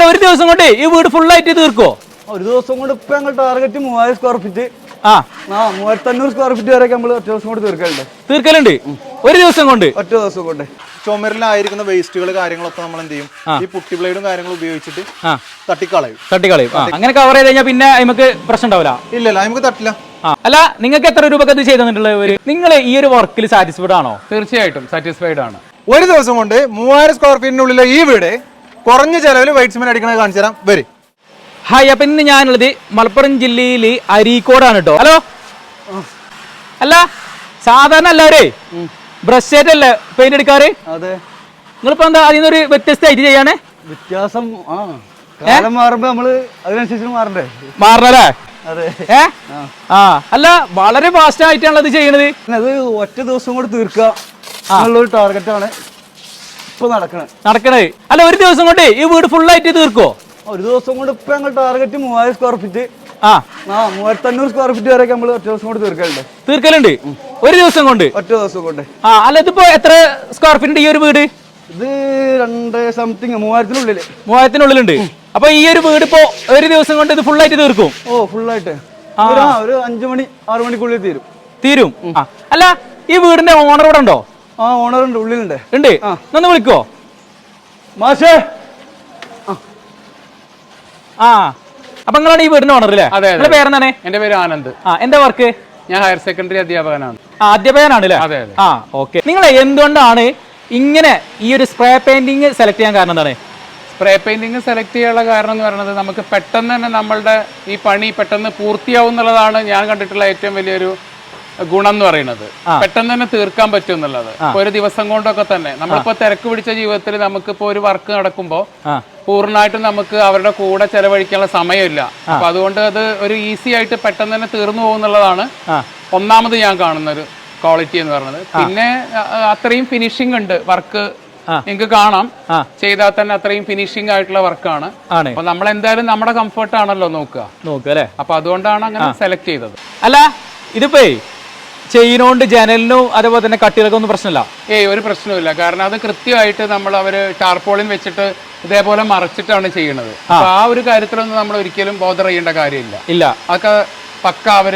അല്ല ഒരു ദിവസം കൊണ്ട് ഈ വീട് ഫുൾ ആയിട്ട് തീർക്കോ ഒരു ദിവസം കൊണ്ട് ഇപ്പൊ ഞങ്ങൾ ടാർഗറ്റ് മൂവായിരം സ്ക്വയർ ഫീറ്റ് ആ. മൂവായിരത്തി അഞ്ഞൂറ് സ്ക്വയർ ഫീറ്റ് വരെ നമ്മൾ ഒറ്റ ദിവസം കൊണ്ട് തീർക്കലുണ്ട്. തീർക്കലുണ്ട്? ഒരു ദിവസം കൊണ്ട്? ഒറ്റ ദിവസം കൊണ്ട്. ചുമരിലായിരിക്കുന്ന വേസ്റ്റുകൾ കാര്യങ്ങളൊക്കെ നമ്മൾ എന്ത് ചെയ്യും? ഈ പുട്ടി ബ്ലേഡും കാര്യങ്ങളും ഉപയോഗിച്ചിട്ട് തട്ടിക്കളയും. തട്ടിക്കളയും. അങ്ങനെ കവർ ചെയ്ത് കഴിഞ്ഞാൽ പിന്നെ നമുക്ക് പ്രശ്നം ഉണ്ടാവില്ല? ഇല്ലല്ല നമുക്ക് തട്ടില്ല. അല്ല നിങ്ങൾക്ക് എത്ര രൂപക്ക് ഇത് ചെയ്തു തന്നിട്ടുള്ളത് നിങ്ങൾ ഈ ഒരു വർക്കിൽ സാറ്റിസ്ഫൈഡ് ആണോ? തീർച്ചയായിട്ടും സാറ്റിസ്ഫൈഡ് ആണ്. ഒരു ദിവസം കൊണ്ട് മൂവായിരം സ്ക്വയർ ഫീറ്റിനുള്ളിലെ ഈ വീട് കുറഞ്ഞ ചെലവിൽ വൈറ്റ് സിമെന്റ് അടിക്കണത് കാണിച്ചു തരാം. വരും. ഹായ് അപ്പൊ ഇന്ന് ഞാനുള്ളത് മലപ്പുറം ജില്ലയിൽ അരീക്കോടാണ് കേട്ടോ. ഹലോ അല്ല സാധാരണ എല്ലാവരേ ബ്രഷ് ആയിട്ട് അല്ലേ പെയിന്റ് എടുക്കാറ്? അതെ. നിങ്ങളിപ്പോ എന്താ അതിൽ നിന്നൊരു വ്യത്യസ്തമായിട്ട് ചെയ്യാണ്? വ്യത്യാസം ആ. കാലം മാറുമ്പോ നമ്മൾ അതിനനുസരിച്ച് മാറണ്ടേ? മാറണല്ലേ? അതെ. ഏ? ആ. അല്ല വളരെ ഫാസ്റ്റ് ആയിട്ടാണല്ലോ ഇത് ചെയ്യണത്. അത് ഒറ്റ ദിവസം കൂടെ തീർക്കുക ടാർഗറ്റ് ടാർഗറ്റാണ് ഇപ്പൊ നടക്കണത് നടക്കണേ. അല്ല ഒരു ദിവസം കൊണ്ട് ഈ വീട് ഫുൾ ആയിട്ട് തീർക്കോ ഒരു ദിവസം കൊണ്ട് ഇപ്പൊ ഞങ്ങൾ ടാർഗറ്റ് മൂവായിരം സ്ക്വയർ ഫീറ്റ് ആ. ആ മൂവായിരത്തി അഞ്ഞൂറ് സ്ക്വയർ ഫീറ്റ് വരെ നമ്മൾ ഒറ്റ ദിവസം കൊണ്ട് തീർക്കലുണ്ട്. തീർക്കലുണ്ട്? ഒരു ദിവസം കൊണ്ട്? ഒറ്റ ദിവസം കൊണ്ട്. ആ അല്ല ഇതിപ്പോ എത്ര സ്ക്വയർ ഫീറ്റ് ഈ ഒരു വീട്? ഇത് രണ്ട് സംതിങ് മൂവായിരത്തിനുള്ളിൽ. മൂവായിരത്തിനുള്ളിലുണ്ട്. അപ്പൊ ഈ ഒരു വീട് ഇപ്പോ ഒരു ദിവസം കൊണ്ട് ഇത് ഫുൾ ആയിട്ട് തീർക്കും? ഓ ഫുൾ ആയിട്ട് ആ, ഒരു അഞ്ചു മണി ആറു മണിക്കുള്ളിൽ തീരും. തീരും? അല്ല ഈ വീടിന്റെ ഓണർ ഇവിടെ ഉണ്ടോ? ആ ഓണർ ഉണ്ട്? ഉള്ളിലുണ്ട് ഉണ്ട് ഒന്ന് വിളിക്കോ? മാഷേ. ആ. അപ്പൊ നിങ്ങളാണ് ഈ വീടിന്റെ ഓണർ അല്ലേ അതെ. നിങ്ങളുടെ പേരെന്താണ്? എന്റെ പേര് ആനന്ദ്. ആ എന്താ വർക്ക്? ഞാൻ ഹയർ സെക്കൻഡറി അധ്യാപകനാണ്. ആ അധ്യാപകനാണ് അല്ലേ അതെ, അതെ. ആ ഓക്കെ. നിങ്ങൾ എന്തുകൊണ്ടാണ് ഇങ്ങനെ ഈ ഒരു സ്പ്രേ പെയിന്റിങ് സെലക്ട് ചെയ്യാൻ കാരണം എന്താണ്? സ്പ്രേ പെയിന്റിങ് സെലക്ട് ചെയ്യാനുള്ള കാരണം എന്ന് പറയുന്നത് നമുക്ക് പെട്ടെന്ന് തന്നെ നമ്മളുടെ ഈ പണി പെട്ടെന്ന് പൂർത്തിയാവും എന്നുള്ളതാണ് ഞാൻ കണ്ടിട്ടുള്ള ഏറ്റവും വലിയൊരു ഗുണം എന്ന് പറയുന്നത്. പെട്ടെന്ന് തന്നെ തീർക്കാൻ പറ്റും എന്നുള്ളത്. ഒരു ദിവസം കൊണ്ടൊക്കെ തന്നെ. നമ്മളിപ്പോ തിരക്ക് പിടിച്ച ജീവിതത്തിൽ നമുക്കിപ്പോ ഒരു വർക്ക് നടക്കുമ്പോൾ പൂർണമായിട്ടും നമുക്ക് അവരുടെ കൂടെ ചെലവഴിക്കാനുള്ള സമയമില്ല. അപ്പൊ അതുകൊണ്ട് അത് ഒരു ഈസി ആയിട്ട് പെട്ടെന്ന് തന്നെ തീർന്നു പോകുന്നുള്ളതാണ്. ഒന്നാമത് ഞാൻ കാണുന്ന ഒരു ക്വാളിറ്റി എന്ന് പറയുന്നത്. പിന്നെ അത്രയും ഫിനിഷിംഗ് ഉണ്ട് വർക്ക് നിങ്ങൾക്ക് കാണാം. ചെയ്താൽ തന്നെ അത്രയും ഫിനിഷിംഗ് ആയിട്ടുള്ള വർക്കാണ് ആണ്. അപ്പൊ നമ്മൾ എന്തായാലും നമ്മുടെ കംഫർട്ട് ആണല്ലോ നോക്കുക. നോക്കുക അല്ലേ? അപ്പൊ അതുകൊണ്ടാണ് അങ്ങനെ സെലക്ട് ചെയ്തത്. അല്ല ഇതിപ്പോ ചെയിനോണ്ട് ജനലിനും അതേപോലെ തന്നെ കട്ടികൾക്കും ഒന്നും പ്രശ്നമില്ല. ഏയ് ഒരു പ്രശ്നവുമില്ല. കാരണം അത് കൃത്യമായിട്ട് നമ്മൾ അവർ ടാർപോളിൻ വെച്ചിട്ട് ഇതേപോലെ മറച്ചിട്ടാണ് ചെയ്യുന്നത്. അപ്പൊ ആ ഒരു കാര്യത്തിലൊന്നും നമ്മൾ ഒരിക്കലും ബോധർ ചെയ്യേണ്ട കാര്യമില്ല. ഇല്ല. അതൊക്കെ പക്ക അവർ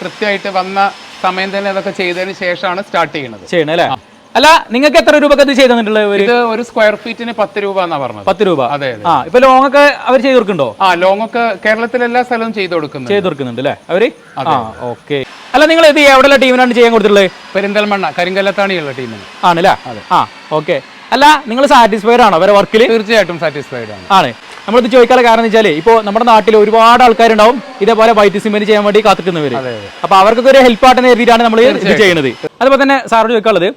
കൃത്യമായിട്ട് വന്ന സമയം തന്നെ അതൊക്കെ ചെയ്തതിന് ശേഷമാണ് സ്റ്റാർട്ട് ചെയ്യുന്നത്. ചെയ്യണം അല്ലേ നിങ്ങൾക്ക് എത്ര രൂപക്ക് ഇത് ചെയ്തു തന്നിട്ടുള്ളത് ഒരു ഇത് ഒരു സ്ക്വയർ ഫീറ്റിന് പത്ത് രൂപ എന്നാ പറഞ്ഞത്. പത്ത് രൂപ. അതെ ആ ഇപ്പൊ ലോങ് ഒക്കെ അവർ ചെയ്ത് കൊടുക്കുന്നുണ്ടോ? ആ ലോങ് ഒക്കെ കേരളത്തിലെ എല്ലാ സ്ഥലവും ചെയ്തു കൊടുക്കുന്നത് ചെയ്ത് കൊടുക്കുന്നുണ്ട് അല്ലേ? അവർ? ആ ഓക്കെ. അല്ല നിങ്ങൾ ഇത് എവിടെയുള്ള ടീമിനാണ് ചെയ്യാൻ കൊടുത്തിട്ടുള്ളത്? പെരിന്തൽമണ്ണ കരിങ്കല്ലത്താണിയുള്ള ടീമിന് ആണല്ലേ? ആ ഓക്കെ. അല്ല നിങ്ങൾ സാറ്റിസ്ഫൈഡ് ആണോ അവരെ വർക്കിൽ തീർച്ചയായിട്ടും സാറ്റിസ്ഫൈഡ് ആണ്. ആണ്. നമ്മളിത് ചോദിക്കാനുള്ള കാരണം എന്ന് വെച്ചാൽ ഇപ്പോൾ നമ്മുടെ നാട്ടിൽ ഒരുപാട് ആൾക്കാരുണ്ടാവും ഇതേപോലെ വൈറ്റ് സിമെന്റ് ചെയ്യാൻ വേണ്ടി കാത്തിക്കുന്നവർ അപ്പൊ അവർക്കൊക്കെ ഒരു ഹെൽപ്പ് ആട്ടെന്ന് കരുതിയിട്ടാണ് നമ്മൾ ഇത് ചെയ്യുന്നത്. അതുപോലെ തന്നെ സാറോട് ചോദിക്കാനുള്ളത്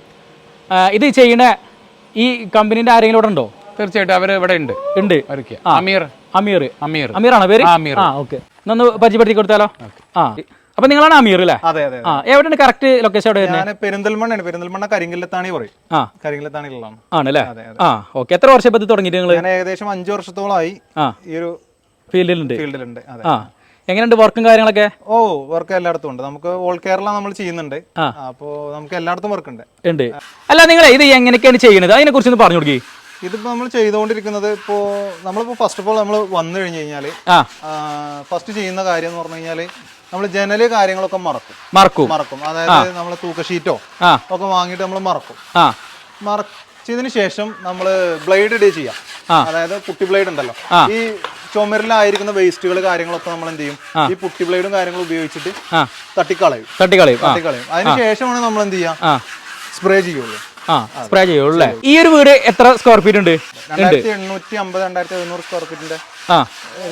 ഇത് ചെയ്യണ ഈ കമ്പനിന്റെ ആരെങ്കിലും ഇവിടെ ഉണ്ടോ? തീർച്ചയായിട്ടും അവർ ഇവിടെ ഉണ്ട്. ഉണ്ട്. അവർക്ക്. അമീർ. അമീർ. അമീർ. അമീറാണോ പേര്? അമീർ. ആ ഓക്കെ. ഒന്ന് പരിചയപ്പെടുത്തി കൊടുത്താലോ? ആ. അപ്പൊ നിങ്ങളാണ് അമീർ അല്ലേ? അതെ അതെ ആ എവിടെയാണ് കറക്റ്റ് ലൊക്കേഷൻ എവിടെ വരുന്നത് ഞാൻ പെരിന്തൽമണ്ണയാണ് പെരിന്തൽമണ്ണ കരിങ്കല്ലത്താണി പറയും. ആ. കരിങ്കല്ലത്താണിയുള്ളതാണ് ആണല്ലേ? ആ ഓക്കെ. എത്ര വർഷം പറ്റി തുടങ്ങിയിട്ട് നിങ്ങൾ ഞാൻ ഏകദേശം അഞ്ചു വർഷത്തോളമായി ആ. ഈ ഒരു ഫീൽഡിലുണ്ട്. ഫീൽഡിലുണ്ട്. അതെ. ആ. എങ്ങനെയുണ്ട് വർക്കും കാര്യങ്ങളൊക്കെ? ഓ വർക്ക് എല്ലായിടത്തും ഉണ്ട്. നമുക്ക് ഓൾ കേരള നമ്മൾ ചെയ്യുന്നുണ്ട്. അപ്പോ അപ്പോൾ നമുക്ക് എല്ലായിടത്തും വർക്ക് ഉണ്ട്. ഉണ്ട്. അല്ല നിങ്ങളെ ഇത് എങ്ങനെയൊക്കെയാണ് ചെയ്യുന്നത്? അതിനെ കുറിച്ച് ഒന്ന് പറഞ്ഞു കൊടുക്കി ഇതിപ്പോ നമ്മൾ ചെയ്തുകൊണ്ടിരിക്കുന്നത് ഇപ്പോ നമ്മളിപ്പോ ഫസ്റ്റ് ഓഫ് ഓൾ നമ്മൾ വന്നു കഴിഞ്ഞ് കഴിഞ്ഞാൽ ഫസ്റ്റ് ചെയ്യുന്ന കാര്യം എന്ന് പറഞ്ഞു കഴിഞ്ഞാൽ നമ്മൾ ജനൽ കാര്യങ്ങളൊക്കെ മറക്കും. മറക്കും. മറക്കും. അതായത് നമ്മൾ തൂക്ക ഷീറ്റോ ഒക്കെ വാങ്ങിയിട്ട് നമ്മൾ മറക്കും. മറച്ചതിന് ശേഷം നമ്മൾ ബ്ലേഡ് ഇടേ ചെയ്യാം. അതായത് കുട്ടി ബ്ലേഡ് ഉണ്ടല്ലോ. ഈ ചുമരിലായിരിക്കുന്ന വേസ്റ്റുകൾ കാര്യങ്ങളൊക്കെ നമ്മൾ എന്ത് ചെയ്യും? ഈ പുട്ടി ബ്ലേഡും കാര്യങ്ങളും ഉപയോഗിച്ചിട്ട് തട്ടിക്കളയും. തട്ടിക്കളയും. തട്ടിക്കളയും. അതിനുശേഷമാണ് നമ്മൾ എന്ത് ചെയ്യാം? സ്പ്രേ ചെയ്യുള്ളൂ. ആ സ്പ്രേ ചെയ്യുള്ളൂ ഈ ഒരു വീട് എത്ര സ്ക്വയർ ഫീറ്റ് ഉണ്ട്? എണ്ണൂറ്റി അമ്പത് രണ്ടായിരത്തി എഴുന്നൂറ് സ്ക്വയർ ഫീറ്റിന്റെ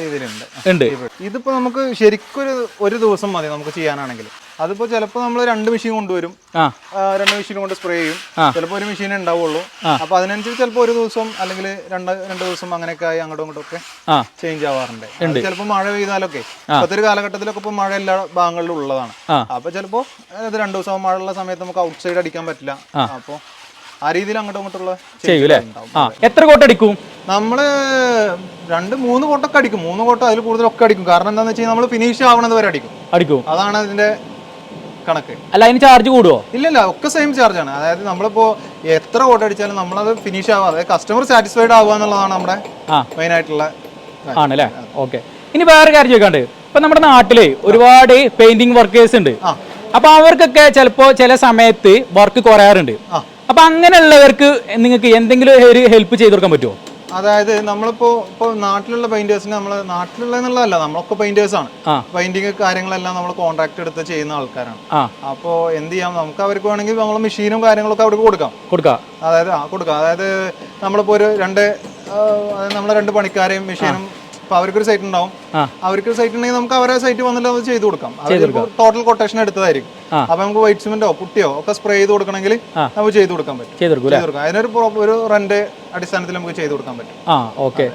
രീതിയിലുണ്ട്. ഇതിപ്പോ നമുക്ക് ശരിക്കും ഒരു ദിവസം മതി നമുക്ക് ചെയ്യാനാണെങ്കിൽ. അതിപ്പോ ചിലപ്പോ നമ്മൾ രണ്ട് മെഷീൻ കൊണ്ടുവരും. രണ്ട് മെഷീൻ കൊണ്ട് സ്പ്രേ ചെയ്യും. ചിലപ്പോ ഒരു മെഷീൻ ഉണ്ടാവുള്ളൂ അപ്പൊ അതിനനുസരിച്ച് ചിലപ്പോ ഒരു ദിവസം അല്ലെങ്കിൽ രണ്ട് രണ്ട് ദിവസം അങ്ങനെയൊക്കെ ആയി അങ്ങോട്ടും ഇങ്ങോട്ടും ഒക്കെ ചേഞ്ച് ആവാറുണ്ട്. ചിലപ്പോൾ മഴ പെയ്താലൊക്കെ. ഇപ്പോഴത്തെ ഒരു കാലഘട്ടത്തിലൊക്കെ ഇപ്പൊ മഴ എല്ലാ ഭാഗങ്ങളിലും ഉള്ളതാണ്. അപ്പൊ ചിലപ്പോ രണ്ടു ദിവസം മഴ ഉള്ള സമയത്ത് നമുക്ക് ഔട്ട് സൈഡ് അടിക്കാൻ പറ്റില്ല. അപ്പോൾ ആ രീതിയിൽ അങ്ങോട്ടും ഇങ്ങോട്ടുള്ള എത്ര കോട്ടടിക്കും നമ്മൾ രണ്ട് മൂന്ന് കോട്ടൊക്കെ അടിക്കും. മൂന്ന് കോട്ട അതിൽ കൂടുതലൊക്കെ അടിക്കും. കാരണം എന്താണെന്ന് വെച്ചാൽ നമ്മൾ ഫിനിഷ് ആവണത് വരെ അടിക്കും. അടിക്കും. അതാണ് അതിന്റെ കണക്ക്. അല്ല അതിന് ചാർജ് കൂടുവോ? ഇല്ലല്ല ഒക്കെ സെയിം ചാർജ് ആണ്. അതായത് നമ്മളിപ്പോ എത്ര ഓട്ടോ അടിച്ചാലും നമ്മളത് ഫിനിഷ് ആവുക അതായത് കസ്റ്റമർ സാറ്റിസ്ഫൈഡ് ആവുക എന്നുള്ളതാണ് നമ്മുടെ മെയിൻ ആയിട്ടുള്ള ആണല്ലേ? ഓക്കെ ഇനി വേറെ കാര്യം ചോദിക്കാണ്ട്. ഇപ്പൊ നമ്മുടെ നാട്ടിൽ ഒരുപാട് പെയിന്റിംഗ് വർക്കേഴ്സ് ഉണ്ട്. അപ്പൊ അവർക്കൊക്കെ ചിലപ്പോ ചില സമയത്ത് വർക്ക് കുറയാറുണ്ട്. അപ്പൊ അങ്ങനെയുള്ളവർക്ക് നിങ്ങൾക്ക് എന്തെങ്കിലും ഒരു ഹെൽപ്പ് ചെയ്തു കൊടുക്കാൻ പറ്റുമോ അതായത് നമ്മളിപ്പോ ഇപ്പൊ നാട്ടിലുള്ള പെയിന്റേഴ്സിന് നമ്മൾ നാട്ടിലുള്ള എന്നുള്ളതല്ല നമ്മളൊക്കെ പെയിന്റേഴ്സ് ആണ്. പെയിന്റിങ് കാര്യങ്ങളെല്ലാം നമ്മൾ കോൺട്രാക്ട് എടുത്ത് ചെയ്യുന്ന ആൾക്കാരാണ്. അപ്പോ എന്ത് ചെയ്യാം? നമുക്ക് അവർക്ക് വേണമെങ്കിൽ നമ്മൾ മെഷീനും കാര്യങ്ങളൊക്കെ അവർക്ക് കൊടുക്കാം. കൊടുക്കാം. അതായത് ആ കൊടുക്കാം. അതായത് നമ്മളിപ്പോ ഒരു രണ്ട് നമ്മളെ രണ്ട് പണിക്കാരെയും മെഷീനും ഇപ്പൊ അവർക്കൊരു സൈറ്റ് ഉണ്ടാവും. അവർക്കൊരു അവർക്ക് സൈറ്റ് ഉണ്ടെങ്കിൽ നമുക്ക് അവരെ സൈറ്റ് വന്നിട്ട് അത് ചെയ്ത് കൊടുക്കാം. ടോട്ടൽ കൊട്ടേഷൻ എടുത്തതായിരിക്കും. അപ്പൊ നമുക്ക് വൈറ്റ് സിമെന്റോ കുട്ടിയോ ഒക്കെ സ്പ്രേ ചെയ്ത് കൊടുക്കണമെങ്കിൽ നമുക്ക് ചെയ്തു കൊടുക്കാൻ പറ്റും. ചെയ്തു കൊടുക്കും അതിനൊരു ഒരു റെന്റ് അടിസ്ഥാനത്തിൽ നമുക്ക് ചെയ്തു കൊടുക്കാൻ പറ്റും. ആ ഓക്കെ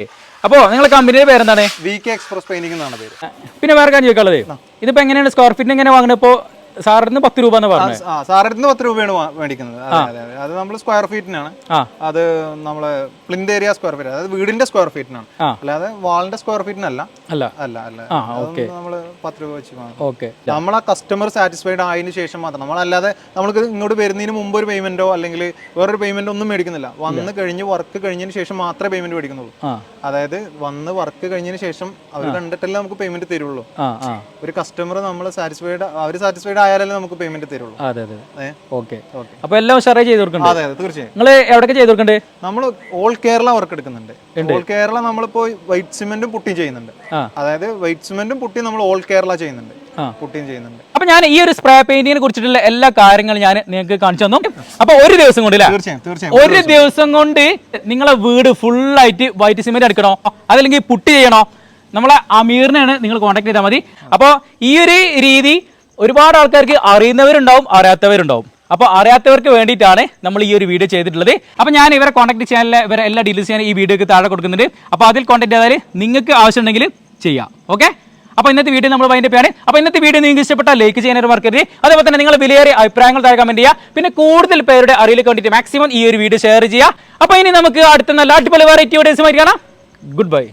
അപ്പോ നിങ്ങളെ കമ്പനിയുടെ പേരെന്താണ്? വി കെ എക്സ്പ്രസ് പെയിന്റിംഗ് എന്നാണ് പേര്. പിന്നെ വേറെ കാര്യം ചോദിക്കാനുള്ളത്. ഇതിപ്പോ എങ്ങനെയാണ് സ്ക്വയർ ഫീറ്റ് എങ്ങനെ വാങ്ങുന്നത് ഇപ്പോ സാറിന് പത്ത് രൂപ എന്ന് പറഞ്ഞത് അടുത്ത് പത്ത് രൂപയാണ് മേടിക്കുന്നത്. അതെ നമ്മൾ സ്ക്വയർ ഫീറ്റിനാണ് അത് നമ്മൾ പ്ലിന്ത് ഏരിയ സ്ക്വയർ ഫീറ്റ് അതായത് വീടിന്റെ സ്ക്വയർ ഫീറ്റിനാണ് അല്ലാതെ വാളിന്റെ സ്ക്വയർ ഫീറ്റിനല്ല അല്ല. അല്ല അല്ല. നമ്മൾ പത്ത് രൂപ വെച്ച് ഓക്കെ നമ്മളെ കസ്റ്റമർ സാറ്റിസ്ഫൈഡ് ആയതിന് ശേഷം മാത്രം. നമ്മളല്ലാതെ നമ്മൾക്ക് ഇങ്ങോട്ട് വരുന്നതിന് മുമ്പ് ഒരു പേയ്മെന്റോ അല്ലെങ്കിൽ വേറൊരു പേയ്മെന്റ് ഒന്നും മേടിക്കുന്നില്ല. വന്ന് കഴിഞ്ഞ് വർക്ക് കഴിഞ്ഞതിന് ശേഷം മാത്രമേ പേയ്മെന്റ് മേടിക്കുന്നുള്ളൂ. അതായത് വന്ന് വർക്ക് കഴിഞ്ഞതിന് ശേഷം അവർ കണ്ടിട്ടല്ലേ നമുക്ക് പേയ്മെന്റ് തരുള്ളൂ. ഒരു കസ്റ്റമർ നമ്മൾ സാറ്റിസ്ഫൈഡ് അവർ സാറ്റിസ്ഫൈഡ് ആയാലേ നമുക്ക് പേയ്മെന്റ് തരുള്ളൂ. അതെ അതെ? ഓക്കെ. അപ്പൊ എല്ലാം ഉഷാറായി ചെയ്തു കൊടുക്കണം അതെ അതെ തീർച്ചയായും. നിങ്ങൾ എവിടെയൊക്കെ ചെയ്തു കൊടുക്കണ്ടേ? നമ്മൾ ഓൾ കേരള വർക്ക് എടുക്കുന്നുണ്ട്. ഓൾ കേരള നമ്മളിപ്പോ വൈറ്റ് സിമെന്റും പുട്ടിയും ചെയ്യുന്നുണ്ട്. അതായത് വൈറ്റ് സിമെന്റും പുട്ടിയും നമ്മൾ ഓൾ കേരള ചെയ്യുന്നുണ്ട്. പുട്ടി പുട്ടിയും ചെയ്യുന്നുണ്ട്. അപ്പൊ ഞാൻ ഈ ഒരു സ്പ്രേ പെയിന്റിനെ കുറിച്ചിട്ടുള്ള എല്ലാ കാര്യങ്ങളും ഞാൻ നിങ്ങൾക്ക് കാണിച്ചു തന്നു. അപ്പൊ ഒരു ദിവസം കൊണ്ട് തീർച്ചയായും തീർച്ചയായും. ഒരു ദിവസം കൊണ്ട് നിങ്ങളെ വീട് ഫുൾ ആയിട്ട് വൈറ്റ് സിമെന്റ് അടിക്കണോ അതല്ലെങ്കിൽ പുട്ടി ചെയ്യണോ? നമ്മളെ അമീറിനെയാണ് നിങ്ങൾ കോൺടാക്ട് ചെയ്താൽ മതി. അപ്പോൾ ഈ ഒരു രീതി ഒരുപാട് ആൾക്കാർക്ക് അറിയുന്നവരുണ്ടാവും അറിയാത്തവരുണ്ടാവും. അപ്പോൾ അറിയാത്തവർക്ക് വേണ്ടിയിട്ടാണ് നമ്മൾ ഈ ഒരു വീഡിയോ ചെയ്തിട്ടുള്ളത്. അപ്പോൾ ഞാൻ ഇവരെ കോൺടാക്ട് ചെയ്യാനുള്ള ഇവരെ എല്ലാ ഡീറ്റെയിൽസ് ഞാൻ ഈ വീഡിയോക്ക് താഴെ കൊടുക്കുന്നുണ്ട്. അപ്പോൾ അതിൽ കോൺടാക്ട് ചെയ്താൽ നിങ്ങൾക്ക് ആവശ്യമുണ്ടെങ്കിൽ ചെയ്യാം. ഓക്കെ അപ്പോൾ ഇന്നത്തെ വീഡിയോ നമ്മൾ വൈൻഡപ്പ് ആണ് അപ്പോൾ ഇന്നത്തെ വീഡിയോ നിങ്ങൾക്ക് ഇഷ്ടപ്പെട്ടാൽ ലൈക്ക് ചെയ്യാനൊരു മറക്കരുത് അതേപോലെ തന്നെ നിങ്ങൾ വിലയേറിയ അഭിപ്രായങ്ങൾ താഴെ കമന്റ് ചെയ്യുക. പിന്നെ കൂടുതൽ പേരുടെ അറിയിലേക്ക് വേണ്ടിയിട്ട് മാക്സിമം ഈ ഒരു വീഡിയോ ഷെയർ ചെയ്യുക. അപ്പോൾ ഇനി നമുക്ക് അടുത്ത നല്ല അടിപൊളി വെറൈറ്റി വീഡിയോസ് കാണാം. Good bye